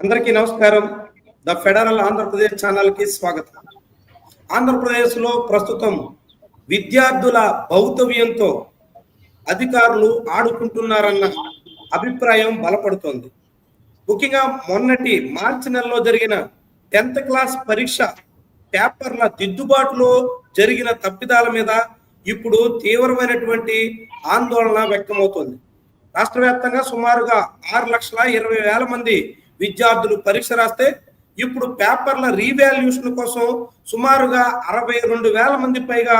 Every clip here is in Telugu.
అందరికీ నమస్కారం. ద ఫెడరల్ ఆంధ్రప్రదేశ్ ఛానల్కి స్వాగతం. ఆంధ్రప్రదేశ్లో ప్రస్తుతం విద్యార్థుల భౌతవ్యంతో అధికారులు ఆడుకుంటున్నారన్న అభిప్రాయం బలపడుతోంది. ముఖ్యంగా మొన్నటి మార్చి నెలలో జరిగిన టెన్త్ క్లాస్ పరీక్ష పేపర్ల దిద్దుబాటులో జరిగిన తప్పిదాల మీద ఇప్పుడు తీవ్రమైనటువంటి ఆందోళన వ్యక్తమవుతోంది. రాష్ట్ర వ్యాప్తంగా సుమారుగా ఆరు లక్షల ఇరవై వేల మంది విద్యార్థులు పరీక్ష రాస్తే ఇప్పుడు పేపర్ల రీవాల్యూషన్ కోసం సుమారుగా అరవై రెండు వేల మంది పైగా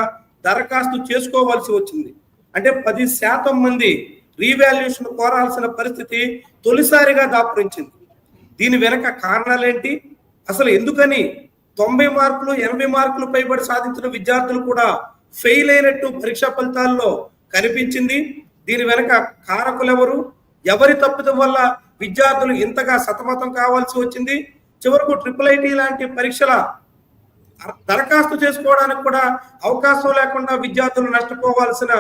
దరఖాస్తు చేసుకోవాల్సి వచ్చింది. అంటే పది శాతం మంది రీవాల్యూషన్ కోరాల్సిన పరిస్థితి తొలిసారిగా దాపురించింది. దీని వెనక కారణాలేంటి? అసలు ఎందుకని తొంభై మార్కులు ఎనభై మార్కులు పైబడి సాధించిన విద్యార్థులు కూడా ఫెయిల్ అయినట్టు పరీక్షా ఫలితాల్లో కనిపించింది. దీని వెనక కారకులెవరు? ఎవరి తప్పిదం వల్ల విద్యార్థులు ఇంతగా సతమతం కావాల్సి వచ్చింది. చివరకు ట్రిపుల్ ఐటీ లాంటి పరీక్షల దరఖాస్తు చేసుకోవడానికి కూడా అవకాశం లేకుండా విద్యార్థులు నష్టపోవాల్సిన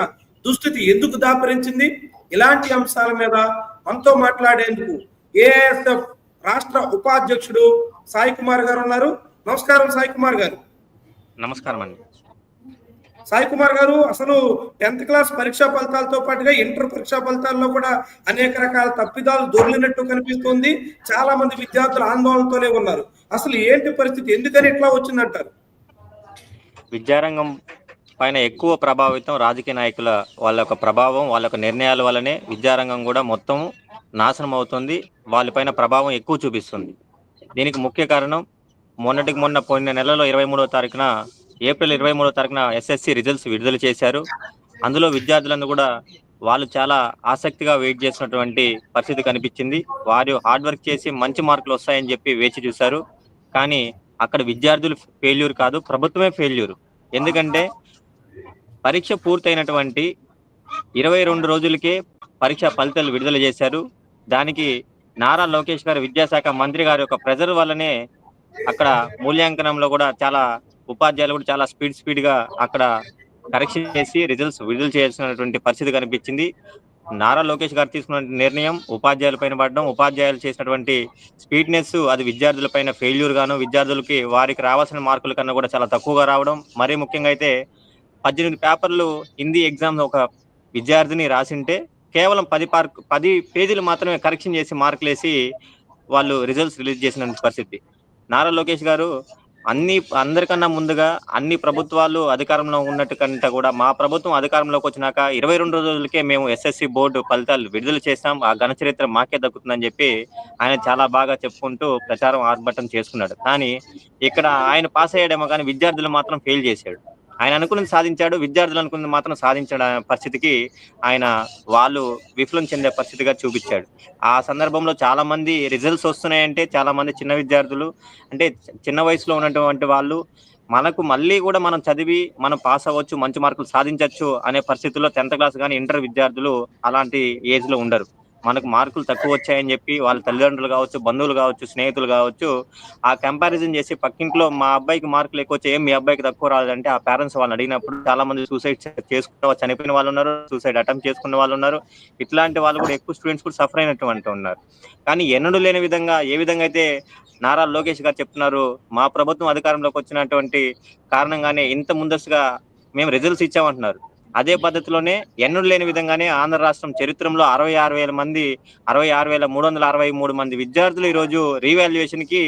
దుస్థితి ఎందుకు దాపరించింది? ఇలాంటి అంశాల మీద మనతో మాట్లాడేందుకు ఏఎస్ఎఫ్ రాష్ట్ర ఉపాధ్యక్షుడు సాయి కుమార్ గారు ఉన్నారు. నమస్కారం సాయి కుమార్ గారు. నమస్కారం అండి సాయి కుమార్ గారు అసలు టెన్త్ క్లాస్ పరీక్షా ఫలితాలతో పాటుగా ఇంటర్ పరీక్షా ఫలితాల్లో కూడా అనేక రకాల తప్పిదాలు దొరికినట్టు కనిపిస్తుంది. చాలా మంది విద్యార్థులు ఆందోళనతోనే ఉన్నారు. అసలు ఏంటి పరిస్థితి? ఎందుకని ఇట్లా వచ్చిందంటారు? విద్యారంగం పైన ఎక్కువ ప్రభావితం రాజకీయ నాయకుల వాళ్ళ యొక్క ప్రభావం వాళ్ళ యొక్క నిర్ణయాల వల్లనే విద్యారంగం కూడా మొత్తం నాశనం అవుతుంది. వాళ్ళపైన ప్రభావం ఎక్కువ చూపిస్తుంది. దీనికి ముఖ్య కారణం మొన్నటికి మొన్న పోయిన నెలలో ఇరవై మూడవ తారీఖున ఏప్రిల్ ఇరవై మూడవ తారీఖున ఎస్ఎస్సి రిజల్ట్స్ విడుదల చేశారు. అందులో విద్యార్థులను కూడా వాళ్ళు చాలా ఆసక్తిగా వెయిట్ చేసినటువంటి పరిస్థితి కనిపించింది. వారు హార్డ్ వర్క్ చేసి మంచి మార్కులు వస్తాయని చెప్పి వేచి చూశారు. కానీ అక్కడ విద్యార్థులు ఫెయిల్యూర్ కాదు ప్రభుత్వమే ఫెయిల్యూర్. ఎందుకంటే పరీక్ష పూర్తయినటువంటి ఇరవై రెండు రోజులకే పరీక్ష ఫలితాలు విడుదల చేశారు. దానికి నారా లోకేష్ గారు విద్యాశాఖ మంత్రి గారి యొక్క ప్రెజర్ వల్లనే అక్కడ మూల్యాంకనంలో కూడా చాలా ఉపాధ్యాయులు కూడా చాలా స్పీడ్ స్పీడ్గా అక్కడ కరెక్షన్ చేసి రిజల్ట్స్ విడుదల చేయాల్సినటువంటి పరిస్థితి కనిపించింది. నారా లోకేష్ గారు తీసుకున్న నిర్ణయం ఉపాధ్యాయుల పైన పడడం ఉపాధ్యాయులు చేసినటువంటి స్పీడ్నెస్ అది విద్యార్థుల పైన ఫెయిల్యూర్ గాను విద్యార్థులకి వారికి రావాల్సిన మార్కుల కన్నా కూడా చాలా తక్కువగా రావడం మరీ ముఖ్యంగా అయితే పద్దెనిమిది పేపర్లు హిందీ ఎగ్జామ్ ఒక విద్యార్థిని రాసింటే కేవలం పది పార్క్ పది పేజీలు మాత్రమే కరెక్షన్ చేసి మార్కులు వేసి వాళ్ళు రిజల్ట్స్ రిలీజ్ చేసిన పరిస్థితి. నారా లోకేష్ గారు అన్ని అందరికన్నా ముందుగా అన్ని ప్రభుత్వాలు అధికారంలో ఉన్నట్టు కంటే కూడా మా ప్రభుత్వం అధికారంలోకి వచ్చినాక ఇరవై రెండు రోజులకే మేము ఎస్ఎస్సి బోర్డు ఫలితాలు విడుదల చేసాం ఆ ఘన చరిత్ర మాకే దక్కుతుందని చెప్పి ఆయన చాలా బాగా చెప్పుకుంటూ ప్రచారం ఆర్భటం చేసుకున్నాడు. కానీ ఇక్కడ ఆయన పాస్ అయ్యాడేమో కానీ విద్యార్థులు మాత్రం ఫెయిల్ చేశాడు. ఆయన అనుకున్నది సాధించాడు విద్యార్థులు అనుకున్నది మాత్రం సాధించడం పరిస్థితికి ఆయన వాళ్ళు విఫలం చెందే పరిస్థితిగా చూపించాడు. ఆ సందర్భంలో చాలా మంది రిజల్ట్స్ వస్తున్నాయంటే చాలా మంది చిన్న విద్యార్థులు అంటే చిన్న వయసులో ఉన్నటువంటి వాళ్ళు మనకు మళ్ళీ కూడా మనం చదివి మనం పాస్ అవ్వచ్చు మంచి మార్కులు సాధించవచ్చు అనే పరిస్థితుల్లో టెన్త్ క్లాస్ కానీ ఇంటర్ విద్యార్థులు అలాంటి ఏజ్లో ఉండరు. మనకు మార్కులు తక్కువ వచ్చాయని చెప్పి వాళ్ళ తల్లిదండ్రులు కావచ్చు బంధువులు కావచ్చు స్నేహితులు కావచ్చు ఆ కంపారిజన్ చేసి పక్కింట్లో మా అబ్బాయికి మార్కులు ఎక్కువ వచ్చాయి మీ అబ్బాయికి తక్కువ రాదంటే ఆ పేరెంట్స్ వాళ్ళని అడిగినప్పుడు చాలా మంది సూసైడ్ చేసుకున్న చనిపోయిన వాళ్ళు ఉన్నారు సూసైడ్ అటెంప్ట్ చేసుకున్న వాళ్ళు ఉన్నారు. ఇట్లాంటి వాళ్ళు కూడా ఎక్కువ స్టూడెంట్స్ కూడా సఫర్ అయినటువంటి ఉన్నారు. కానీ ఎన్నడూ లేని విధంగా ఏ విధంగా అయితే నారా లోకేష్ గారు చెప్తున్నారు మా ప్రభుత్వం అధికారంలోకి వచ్చినటువంటి కారణంగానే ఇంత ముందస్తుగా మేము రిజల్ట్స్ ఇచ్చామంటున్నారు. అదే పద్ధతిలోనే ఎన్నడూ లేని విధంగానే ఆంధ్ర రాష్ట్రం చరిత్రలో అరవై ఆరు వేల మంది అరవై ఆరు వేల మూడు వందల అరవై మూడు మంది విద్యార్థులు ఈ రోజు రీవాల్యుయేషన్కి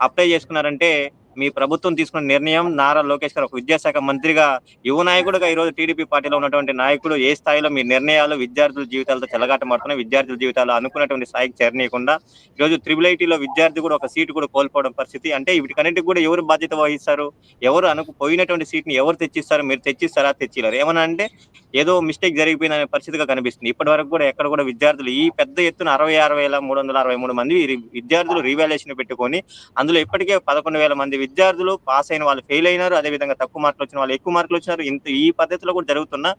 అప్లై చేసుకున్నారంటే మీ ప్రభుత్వం తీసుకున్న నిర్ణయం నారా లోకేష్ గారు ఒక విద్యాశాఖ మంత్రిగా యువ నాయకుడుగా ఈ రోజు టీడీపీ పార్టీలో ఉన్నటువంటి నాయకుడు ఏ స్థాయిలో మీ నిర్ణయాలు విద్యార్థుల జీవితాలతో చెలగాటమాడుతున్నాయి విద్యార్థుల జీవితాలు అనుకున్నటువంటి స్థాయికి చేరనీయకుండా ఈ రోజు త్రిబుల్ ఐటీలో విద్యార్థి కూడా ఒక సీటు కూడా కోల్పోవడం పరిస్థితి. అంటే వీటికన్నిటికి కూడా ఎవరు బాధ్యత వహిస్తారు? ఎవరు అనుకు పోయినటువంటి సీట్ని ఎవరు తెచ్చిస్తారు? మీరు తెచ్చిస్తారా? తెచ్చిలేరు ఏమన్నా అంటే ఏదో మిస్టేక్ జరిగిపోయిన పరిస్థితిగా కనిపిస్తుంది. ఇప్పటి వరకు కూడా ఎక్కడ కూడా విద్యార్థులు ఈ పెద్ద ఎత్తున అరవై ఆరు వేల మూడు వందల అరవై మూడు మంది విద్యార్థులు రీవాల్యుయేషన్ పెట్టుకొని అందులో ఇప్పటికే పదకొండు వేల మంది విద్యార్థులు పాస్ అయిన వాళ్ళు ఫెయిల్ అయినారు అదేవిధంగా తక్కువ మార్కులు వచ్చిన వాళ్ళు ఎక్కువ మార్కులు వచ్చినారు. ఇంత ఈ పద్ధతిలో కూడా జరుగుతున్నా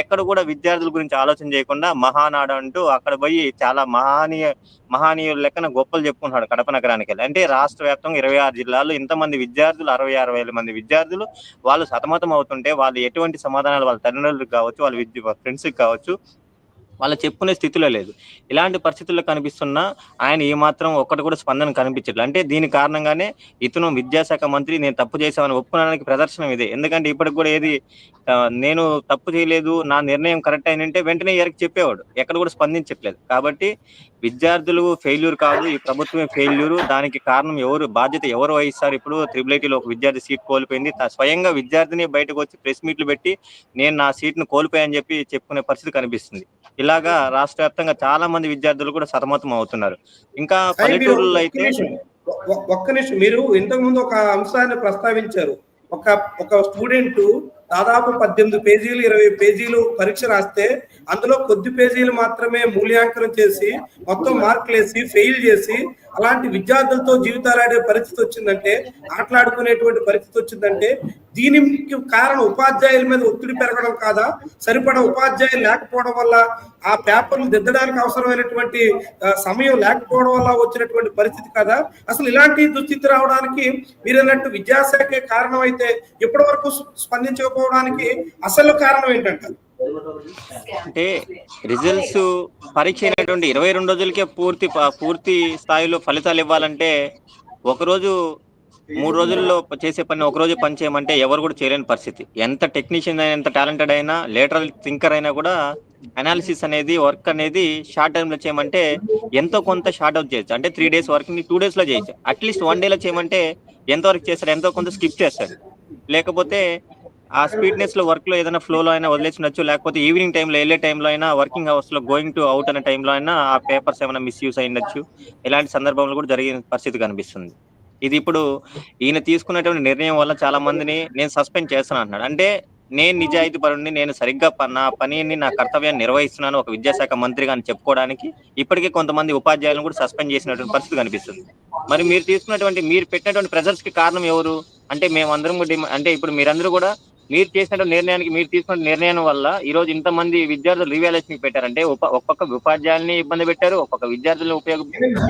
ఎక్కడ కూడా విద్యార్థుల గురించి ఆలోచన చేయకుండా మహానాడు అంటూ అక్కడ పోయి చాలా మహానీయ మహానీయుల లెక్కన గొప్పలు చెప్పుకుంటున్నాడు కడప నగరానికి వెళ్ళి. అంటే రాష్ట్ర వ్యాప్తంగా ఇరవై ఆరు జిల్లాలు ఇంతమంది విద్యార్థులు అరవై ఆరు వేల మంది విద్యార్థులు వాళ్ళు సతమతం అవుతుంటే వాళ్ళు ఎటువంటి సమాధానాలు వాళ్ళ తల్లిదండ్రులకు కావచ్చు వాళ్ళ విద్య ఫ్రెండ్స్కి కావచ్చు వాళ్ళ చెప్పుకునే స్థితిలో లేదు. ఇలాంటి పరిస్థితుల్లో కనిపిస్తున్నా ఆయన ఏమాత్రం ఒక్కటి కూడా స్పందన కనిపించట్లేదు. అంటే దీని కారణంగానే ఇతను విద్యాశాఖ మంత్రి నేను తప్పు చేశామని ఒప్పుకోవడానికి ప్రదర్శనం ఇదే. ఎందుకంటే ఇప్పటికి కూడా ఏది నేను తప్పు చేయలేదు నా నిర్ణయం కరెక్ట్ అయినంటే వెంటనే ఎవరికి చెప్పేవాడు. ఎక్కడ కూడా స్పందించట్లేదు. కాబట్టి విద్యార్థులు ఫెయిల్యూర్ కాదు ఈ ప్రభుత్వమే ఫెయిల్యూర్. దానికి కారణం ఎవరు బాధ్యత ఎవరు వహిస్తారు? ఇప్పుడు త్రిబుల్ ఐటీలో ఒక విద్యార్థి సీట్ కోల్పోయింది. స్వయంగా విద్యార్థిని బయటకు వచ్చి ప్రెస్ మీట్లు పెట్టి నేను నా సీట్ను కోల్పోయాని చెప్పి చెప్పుకునే పరిస్థితి కనిపిస్తుంది. ఇలాగా రాష్ట్ర వ్యాప్తంగా చాలా మంది విద్యార్థులు కూడా సతమతం అవుతున్నారు. ఇంకా పల్లెటూరులో అయితే ఒక్క నిమిషం. మీరు ఇంతకు ముందు ఒక అంశాన్ని ప్రస్తావించారు. ఒక ఒక స్టూడెంట్ దాదాపు పద్దెనిమిది పేజీలు ఇరవై పేజీలు పరీక్ష రాస్తే అందులో కొద్ది పేజీలు మాత్రమే మూల్యాంకనం చేసి మొత్తం మార్కులు వేసి ఫెయిల్ చేసి అలాంటి విద్యార్థులతో జీవితాలాడే పరిస్థితి వచ్చిందంటే ఆటలాడుకునేటువంటి పరిస్థితి వచ్చిందంటే దీనికి కారణం ఉపాధ్యాయుల మీద ఒత్తిడి పెరగడం కాదా? సరిపడా ఉపాధ్యాయులు లేకపోవడం వల్ల ఆ పేపర్లు దిద్దడానికి అవసరమైనటువంటి సమయం లేకపోవడం వల్ల వచ్చినటువంటి పరిస్థితి కదా? అసలు ఇలాంటి దుస్థితి రావడానికి మీరన్నట్టు విద్యాశాఖే కారణం అయితే ఇప్పటి వరకు స్పందించకపోవడానికి అసలు కారణం ఏంటంటారు అంటే రిజల్ట్స్ పరీక్ష అయినటువంటి ఇరవై రెండు రోజులకే పూర్తి పూర్తి స్థాయిలో ఫలితాలు ఇవ్వాలంటే ఒకరోజు మూడు రోజుల్లో చేసే పని ఒక రోజు పని చేయమంటే ఎవరు కూడా చేయలేని పరిస్థితి. ఎంత టెక్నీషియన్ అయినా ఎంత టాలెంటెడ్ అయినా లేటరల్ థింకర్ అయినా కూడా అనాలిసిస్ అనేది వర్క్ అనేది షార్ట్ టైంలో చేయమంటే ఎంతో కొంత షార్ట్ అవుట్ చేయొచ్చు. అంటే త్రీ డేస్ వర్క్ని టూ డేస్లో చేయొచ్చు. అట్లీస్ట్ వన్ డేలో చేయమంటే ఎంత వర్క్ చేస్తారు ఎంతో కొంత స్కిప్ చేస్తారు లేకపోతే ఆ స్పీడ్నెస్లో వర్క్లో ఏదైనా ఫ్లో లో అయినా వదిలేసి ఉండొచ్చు. లేకపోతే ఈవినింగ్ టైంలో వెళ్ళే టైంలో అయినా వర్కింగ్ అవర్స్లో గోయింగ్ టు అవుట్ అనే టైంలో అయినా ఆ పేపర్స్ ఏమైనా మిస్యూస్ అయినచ్చు ఇలాంటి సందర్భంలో కూడా జరిగిన పరిస్థితి కనిపిస్తుంది. ఇది ఇప్పుడు ఈయన తీసుకున్నటువంటి నిర్ణయం వల్ల చాలా మందిని నేను సస్పెండ్ చేస్తాను అంటున్నాడు. అంటే నేను నిజాయితీ పరుణ్ణి నేను సరిగ్గా నా పనిని నా కర్తవ్యాన్ని నిర్వహిస్తున్నాను ఒక విద్యాశాఖ మంత్రిగా అని చెప్పుకోవడానికి ఇప్పటికే కొంతమంది ఉపాధ్యాయులను కూడా సస్పెండ్ చేసినటువంటి పరిస్థితి కనిపిస్తుంది. మరి మీరు తీసుకున్నటువంటి మీరు పెట్టినటువంటి ప్రెజర్స్కి కారణం ఎవరు? అంటే మేమందరం కూడా అంటే ఇప్పుడు మీరందరూ కూడా మీరు చేసిన నిర్ణయానికి మీరు తీసుకున్న నిర్ణయం వల్ల ఈ రోజు ఇంతమంది విద్యార్థులు రివాల్యుయేషన్ పెట్టారంటే ఉప- ఒక పక్క ఉపాధ్యాయుల్ని ఇబ్బంది పెట్టారు ఒక పక్క విద్యార్థులను ఉపయోగ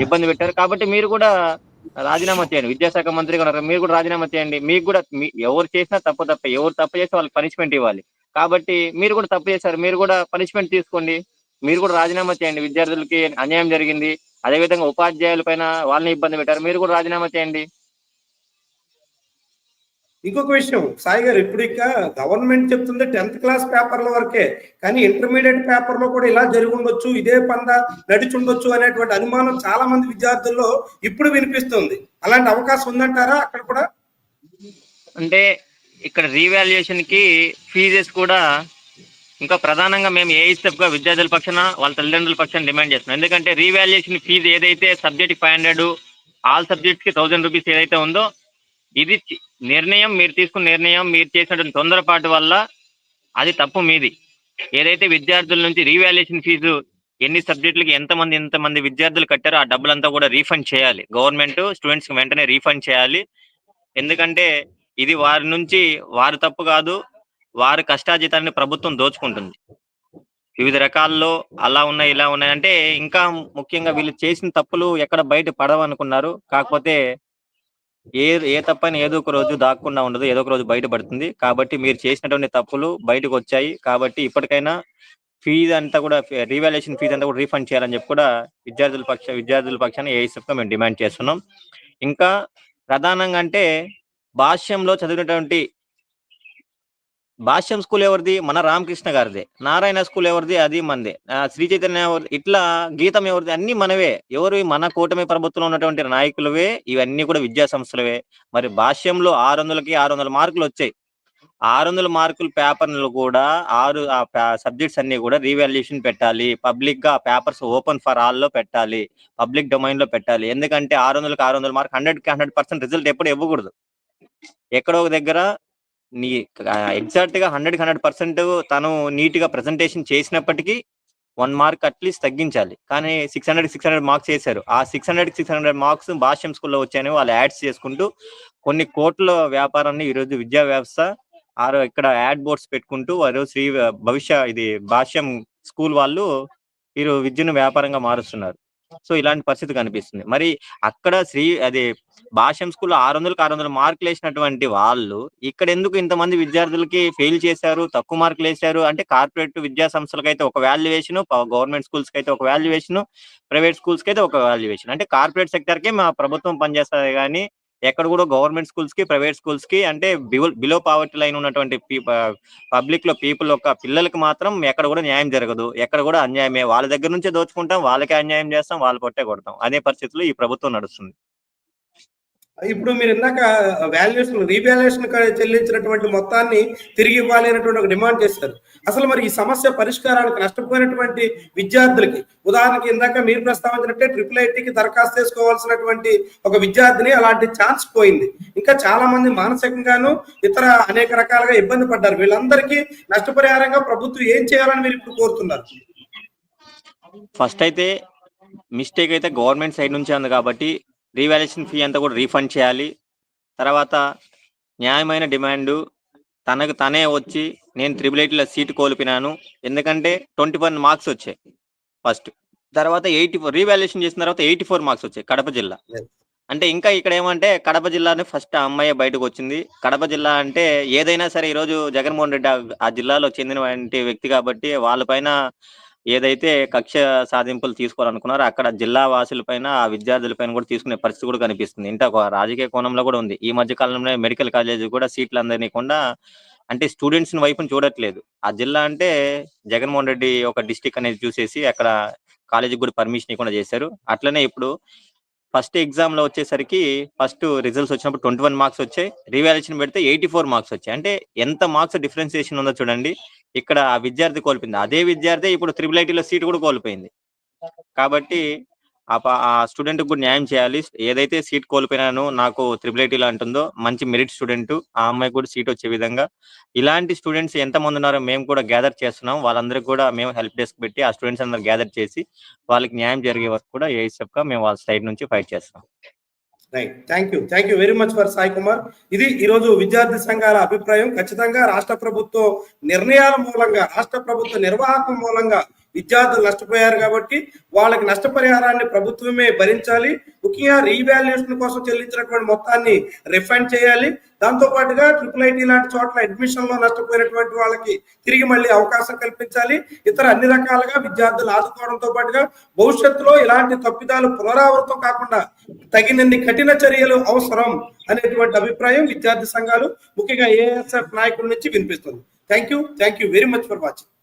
ఇబ్బంది పెట్టారు. కాబట్టి మీరు కూడా రాజీనామా చేయండి. విద్యాశాఖ మంత్రి కూడా మీరు కూడా రాజీనామా చేయండి. మీకు కూడా మీ- ఎవరు చేసినా తప్పు తప్ప. ఎవరు తప్పు చేస్తే వాళ్ళకి పనిష్మెంట్ ఇవ్వాలి. కాబట్టి మీరు కూడా తప్పు చేశారు. మీరు కూడా పనిష్మెంట్ తీసుకోండి. మీరు కూడా రాజీనామా చేయండి. విద్యార్థులకి అన్యాయం జరిగింది. అదేవిధంగా ఉపాధ్యాయుల పైన వాళ్ళని ఇబ్బంది పెట్టారు. మీరు కూడా రాజీనామా చేయండి. ఇంకొక విషయం సాయి గారు ఇప్పుడు ఇక గవర్నమెంట్ చెప్తుంది టెన్త్ క్లాస్ పేపర్ల వరకే కానీ ఇంటర్మీడియట్ పేపర్లో కూడా ఇలా జరిగి ఉండొచ్చు ఇదే పంద నడిచి ఉండొచ్చు అనేటువంటి అనుమానం చాలా మంది విద్యార్థుల్లో ఇప్పుడు వినిపిస్తుంది. అలాంటి అవకాశం ఉందంటారా అక్కడ కూడా? అంటే ఇక్కడ రీవాల్యుయేషన్కి ఫీజెస్ కూడా ఇంకా ప్రధానంగా మేము ఏ స్టెప్గా విద్యార్థుల పక్షాన వాళ్ళ తల్లిదండ్రుల పక్షాన డిమాండ్ చేస్తున్నాం. ఎందుకంటే రీవాల్యుయేషన్ ఫీజు ఏదైతే సబ్జెక్ట్ ఫైవ్ హండ్రెడ్ ఆల్ సబ్జెక్ట్స్కి థౌసండ్ రూపీస్ ఏదైతే ఉందో ఇది నిర్ణయం మీరు తీసుకున్న నిర్ణయం మీరు చేసినటువంటి తొందరపాటు వల్ల అది తప్పు మీది. ఏదైతే విద్యార్థుల నుంచి రీవాల్యుయేషన్ ఫీజు ఎన్ని సబ్జెక్టులకి ఎంతమంది ఎంతమంది విద్యార్థులు కట్టారో ఆ డబ్బులంతా కూడా రీఫండ్ చేయాలి. గవర్నమెంట్ స్టూడెంట్స్కి వెంటనే రీఫండ్ చేయాలి. ఎందుకంటే ఇది వారి నుంచి వారి తప్పు కాదు వారి కష్టార్జితాన్ని ప్రభుత్వం దోచుకుంటుంది. వివిధ రకాల్లో అలా ఉన్నాయి ఇలా ఉన్నాయి అంటే ఇంకా ముఖ్యంగా వీళ్ళు చేసిన తప్పులు ఎక్కడ బయట పడవనుకున్నారు. కాకపోతే ఏ ఏ తప్పని ఏదో ఒక రోజు దాక్కుండా ఉండదు ఏదో ఒక రోజు బయటపడుతుంది. కాబట్టి మీరు చేసినటువంటి తప్పులు బయటకు వచ్చాయి కాబట్టి ఇప్పటికైనా ఫీజు అంతా కూడా రీవాల్యుయేషన్ ఫీజు అంతా కూడా రీఫండ్ చేయాలని చెప్పి కూడా విద్యార్థుల పక్ష విద్యార్థుల పక్షాన్ని ఏఐసీఎఫ్గా మేము డిమాండ్ చేస్తున్నాం. ఇంకా ప్రధానంగా అంటే భాష్యంలో చదివినటువంటి భాష్యం స్కూల్ ఎవరిది? మన రామకృష్ణ గారిదే. నారాయణ స్కూల్ ఎవరిది? అది మనదే శ్రీ చైతన్య ఎవరిది ఇట్లా గీతం ఎవరిది? అన్ని మనవే. ఎవరు మన కూటమి ప్రభుత్వంలో ఉన్నటువంటి నాయకులవే? ఇవన్నీ కూడా విద్యా సంస్థలవే. మరి భాష్యంలో ఆరు వందలకి ఆరు వందల మార్కులు వచ్చాయి. ఆరు వందల మార్కుల పేపర్లు కూడా ఆరు ఆ సబ్జెక్ట్స్ అన్ని కూడా రీవాల్యుయేషన్ పెట్టాలి. పబ్లిక్గా పేపర్స్ ఓపెన్ ఫర్ ఆల్లో పెట్టాలి. పబ్లిక్ డొమైన్లో పెట్టాలి. ఎందుకంటే ఆరు వందలకి ఆరు వందల మార్క్ హండ్రెడ్కి హండ్రెడ్ పర్సెంట్ రిజల్ట్ ఎప్పుడు ఇవ్వకూడదు. ఎక్కడో ఒక దగ్గర నీ ఎగ్జాక్ట్గా హండ్రెడ్ హండ్రెడ్ పర్సెంట్ తను నీట్గా ప్రెజెంటేషన్ చేసినప్పటికీ వన్ మార్క్ అట్లీస్ట్ తగ్గించాలి. కానీ six hundred six hundred marks చేశారు. ఆ six hundred six hundred marks Bhashyam స్కూల్లో వచ్చాయని వాళ్ళు యాడ్స్ చేసుకుంటూ కొన్ని కోట్ల వ్యాపారాన్ని ఈ రోజు విద్యా వ్యవస్థ ఆరో ఇక్కడ యాడ్ బోర్డ్స్ పెట్టుకుంటూ వారు శ్రీ భవిష్య ఇది భాష్యం స్కూల్ వాళ్ళు వీరు విద్యను వ్యాపారంగా మారుస్తున్నారు. సో ఇలాంటి పరిస్థితి కనిపిస్తుంది. మరి అక్కడ శ్రీ అది భాష్యం స్కూల్లో ఆరు వందలకు ఆరు వందల మార్కులు వేసినటువంటి వాళ్ళు ఇక్కడ ఎందుకు ఇంతమంది విద్యార్థులకి ఫెయిల్ చేశారు తక్కువ మార్కులు వేశారు అంటే కార్పొరేట్ విద్యా సంస్థలకు అయితే ఒక వాల్యుయేషన్ గవర్నమెంట్ స్కూల్స్కి అయితే ఒక వాల్యుయేషన్ ప్రైవేట్ స్కూల్స్కి అయితే ఒక వాల్యుయేషన్. అంటే కార్పొరేట్ సెక్టర్కే మా ప్రభుత్వం పనిచేస్తుంది కానీ ఎక్కడ కూడా గవర్నమెంట్ స్కూల్స్కి ప్రైవేట్ స్కూల్స్కి అంటే బిలో పావర్టీ లైన్ ఉన్నటువంటి పబ్లిక్లో పీపుల్ యొక్క పిల్లలకి మాత్రం ఎక్కడ కూడా న్యాయం జరగదు. ఎక్కడ కూడా అన్యాయమే. వాళ్ళ దగ్గర నుంచే దోచుకుంటాం వాళ్ళకే అన్యాయం చేస్తాం వాళ్ళ పొట్టే కొడతాం. అనే పరిస్థితుల్లో ఈ ప్రభుత్వం నడుస్తుంది. ఇప్పుడు మీరు ఇందాక వాల్యుయేషన్ రీవాల్యుయేషన్ చెల్లించినటువంటి మొత్తాన్ని తిరిగి ఇవ్వాలి అనేటువంటి ఒక డిమాండ్ చేశారు అసలు మరి ఈ సమస్య పరిష్కారానికి నష్టపోయినటువంటి విద్యార్థులకి ఉదాహరణకి ఇందాక మీరు ప్రస్తావించినట్టే ట్రిపుల్ ఐటీకి దరఖాస్తు చేసుకోవాల్సినటువంటి ఒక విద్యార్థిని అలాంటి ఛాన్స్ పోయింది. ఇంకా చాలా మంది మానసికంగాను ఇతర అనేక రకాలుగా ఇబ్బంది పడ్డారు. వీళ్ళందరికీ నష్టపరిహారంగా ప్రభుత్వం ఏం చేయాలని మీరు ఇప్పుడు కోరుతున్నారు? ఫస్ట్ అయితే మిస్టేక్ అయితే గవర్నమెంట్ సైడ్ నుంచి ఉంది కాబట్టి రీవాల్యుయేషన్ ఫీ అంతా కూడా రీఫండ్ చేయాలి. తర్వాత న్యాయమైన డిమాండ్ తనకు తనే వచ్చి నేను త్రిబుల్ ఎయిట్లో సీట్ కోల్పోయినాను. ఎందుకంటే ట్వంటీ వన్ మార్క్స్ వచ్చాయి ఫస్ట్. తర్వాత ఎయిటీ ఫోర్ రీవాల్యుయేషన్ చేసిన తర్వాత ఎయిటీ ఫోర్ మార్క్స్ వచ్చాయి కడప జిల్లా. అంటే ఇంకా ఇక్కడ ఏమంటే కడప జిల్లానే ఫస్ట్ అమ్మాయి బయటకు వచ్చింది. కడప జిల్లా అంటే ఏదైనా సరే ఈరోజు జగన్మోహన్ రెడ్డి ఆ- ఆ జిల్లాలో చెందినటువంటి వ్యక్తి కాబట్టి వాళ్ళపైన ఏదైతే కక్ష సాధింపులు తీసుకోవాలనుకున్నారో అక్కడ జిల్లా వాసులపైన ఆ విద్యార్థులపైన కూడా తీసుకునే పరిస్థితి కూడా కనిపిస్తుంది. ఇంత ఒక రాజకీయ కోణంలో కూడా ఉంది. ఈ మధ్య కాలంలో మెడికల్ కాలేజ్ కూడా సీట్లు కూడా అంటే స్టూడెంట్స్ వైపును చూడట్లేదు. ఆ జిల్లా అంటే జగన్మోహన్ రెడ్డి ఒక డిస్టిక్ అనేది చూసేసి అక్కడ కాలేజీకి కూడా పర్మిషన్ ఇవ్వకుండా చేశారు. అట్లనే ఇప్పుడు ఫస్ట్ ఎగ్జామ్లో వచ్చేసరికి ఫస్ట్ రిజల్ట్స్ వచ్చినప్పుడు ట్వంటీ వన్ మార్క్స్ వచ్చాయి. రివాల్యూషన్ పెడితే ఎయిటీ ఫోర్ మార్క్స్ వచ్చాయి. అంటే ఎంత మార్క్స్ డిఫరెన్సియేషన్ ఉందో చూడండి. ఇక్కడ ఆ విద్యార్థి కోల్పోయింది. అదే విద్యార్థి ఇప్పుడు త్రిబుల్ ఐటీలో సీట్ కూడా కోల్పోయింది. కాబట్టి ఆ స్టూడెంట్ కూడా న్యాయం చేయాలి. ఏదైతే సీట్ కోల్పోయినానో నాకు త్రిబుల్ ఐటీలో అంటుందో మంచి మెరిట్ స్టూడెంట్ ఆ అమ్మాయి కూడా సీట్ వచ్చే విధంగా. ఇలాంటి స్టూడెంట్స్ ఎంత మంది ఉన్నారో మేము కూడా గ్యాదర్ చేస్తున్నాం. వాళ్ళందరికీ కూడా మేము హెల్ప్ డెస్క్ పెట్టి ఆ స్టూడెంట్స్ అందరూ గ్యాదర్ చేసి వాళ్ళకి న్యాయం జరిగే వరకు కూడా ఏ గా మేము వాళ్ళ సైడ్ నుంచి ఫైట్ చేస్తాం right. Thank you. Thank you very much for Sai Kumar. ఇది ఈ రోజు విద్యార్థి సంఘాల అభిప్రాయం. ఖచ్చితంగా రాష్ట్ర ప్రభుత్వం నిర్ణయాల మూలంగా రాష్ట్ర ప్రభుత్వ నిర్వాహకం మూలంగా విద్యార్థులు నష్టపోయారు కాబట్టి వాళ్ళకి నష్టపరిహారాన్ని ప్రభుత్వమే భరించాలి. ముఖ్యంగా రీవాల్యుయేషన్ కోసం చెల్లించినటువంటి మొత్తాన్ని రిఫండ్ చేయాలి. దాంతో పాటుగా ట్రిపుల్ ఐటీ లాంటి చోట్ల అడ్మిషన్లో నష్టపోయినటువంటి వాళ్ళకి తిరిగి మళ్ళీ అవకాశం కల్పించాలి. ఇతర అన్ని రకాలుగా విద్యార్థులు ఆదుకోవడంతో పాటుగా భవిష్యత్తులో ఇలాంటి తప్పిదాలు పునరావృతం కాకుండా తగినన్ని కఠిన చర్యలు అవసరం అనేటువంటి అభిప్రాయం విద్యార్థి సంఘాలు ముఖ్యంగా ఏఎస్ఎఫ్ నాయకుల నుంచి వినిపిస్తుంది. Thank you thank you very much for watching